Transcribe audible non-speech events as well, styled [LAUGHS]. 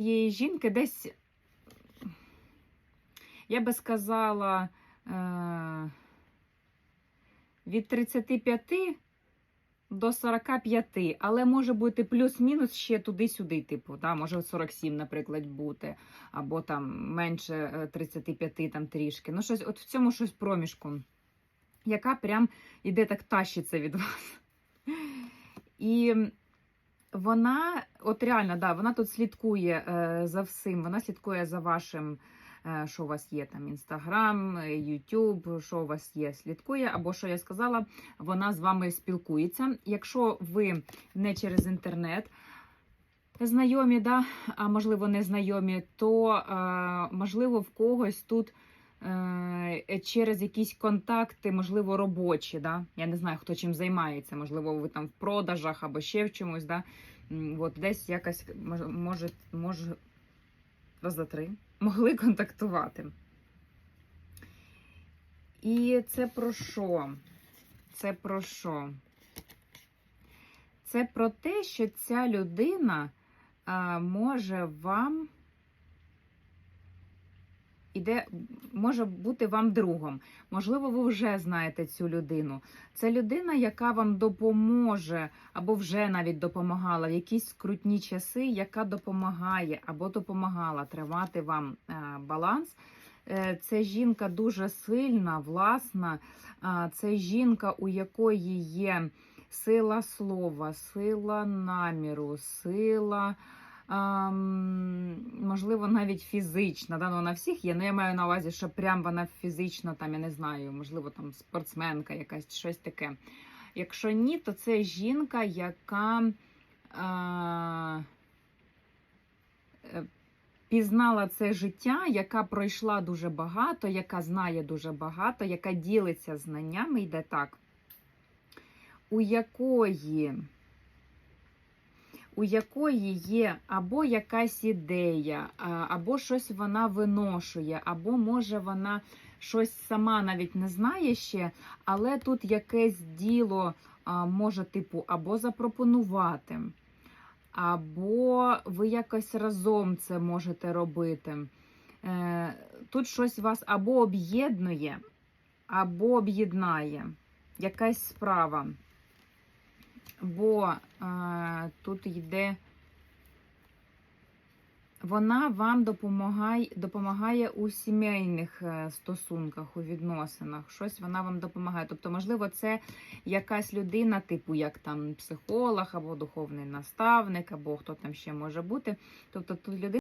цієї жінки десь, я би сказала, е, від 35 до 45, але може бути плюс-мінус ще туди-сюди, типу, да, може 47, наприклад, бути, або там менше е, 35 там трішки. Ну, щось, от в цьому щось проміжку, яка прям іде так тащиться від вас. І вона, от реально, да, вона тут слідкує е, за всім, вона слідкує за вашим, е, що у вас є там Інстаграм, Ютуб, що у вас є, слідкує, або що я сказала, вона з вами спілкується. Якщо ви не через інтернет знайомі, да, а можливо не знайомі, то е, можливо в когось тут. Е, Через якісь контакти, можливо, робочі, да? я не знаю, хто чим займається, можливо, ви там в продажах або ще в чомусь, да? От десь якось може, може, раз за три [LAUGHS] могли контактувати. І це про що? Це про що? Це про те, що ця людина а, може вам іде, може бути вам другом. Можливо, ви вже знаєте цю людину. Це людина, яка вам допоможе, або вже навіть допомагала в якісь скрутні часи, яка допомагає або допомагала тривати вам е, баланс. Е, Це жінка дуже сильна, власна. Це жінка, у якої є сила слова, сила наміру, сила. Можливо, навіть фізична. Да? Ну, вона всіх є. Ну, я маю на увазі, що прям вона фізично, там, я не знаю, можливо, там спортсменка якась, щось таке. Якщо ні, то це жінка, яка а, е, пізнала це життя, яка пройшла дуже багато, яка знає дуже багато, яка ділиться знаннями, йде так, у якої у якої є або якась ідея, або щось вона виношує, або може вона щось сама навіть не знає ще, але тут якесь діло може, типу, або запропонувати, або ви якось разом це можете робити. Е, Тут щось вас або об'єднує, або об'єднає якась справа. Бо е, тут йде, вона вам допомагає, допомагає у сімейних е, стосунках, у відносинах. Щось вона вам допомагає. Тобто, можливо, це якась людина, типу як там психолог, або духовний наставник, або хто там ще може бути. Тобто тут людина.